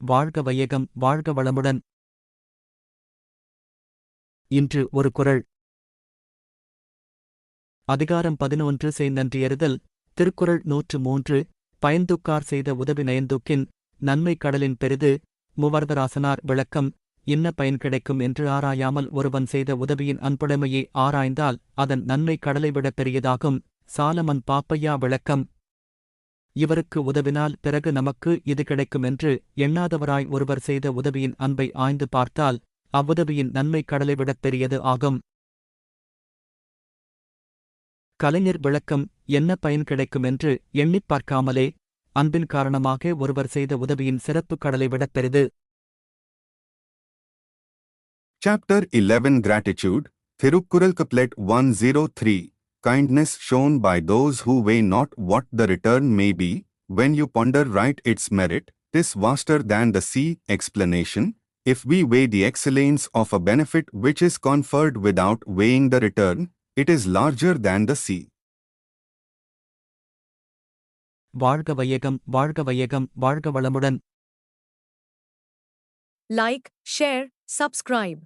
வாழ்க வையகம் வாழ்க வளமுடன். இன்று ஒரு குறள் அதிகாரம் பதினொன்று செய் நன்றியறிதல் திருக்குறள் நூற்று மூன்று பயந்துக்கார் செய்த உதவி நயந்துக்கின் நன்மை கடலின் பெரிது மூவர்தராசனார் விளக்கம் இன்ன பயன் கிடைக்கும் என்று ஆராயாமல் ஒருவன் செய்த உதவியின் அன்புடைமையை ஆராய்ந்தால் அதன் நன்மை கடலை விட பெரியதாகும். சாலமன் பாப்பையா விளக்கம் இவருக்கு உதவினால் பிறகு நமக்கு இது கிடைக்கும் என்று எண்ணாதவராய் ஒருவர் செய்த உதவியின் அன்பை ஆய்ந்து பார்த்தால் அவ்வுதவியின் நன்மை கடலை விடப் பெரியது ஆகும். கலைஞர் விளக்கம் என்ன பயன் கிடைக்கும் என்று எண்ணிப் பார்க்காமலே அன்பின் காரணமாக ஒருவர் செய்த உதவியின் சிறப்பு கடலை விடப் பெரிது. Chapter 11 Gratitude, Thirukkural Couplet 103 Kindness shown by those who weigh not what the return may be, when you ponder right its merit, tis vaster than the sea. Explanation If we weigh the excellence of a benefit which is conferred without weighing the return, it is larger than the sea. வாழ்க வையகம் வாழ்க வையகம் வாழ்க வளமுடன் Like, share, subscribe.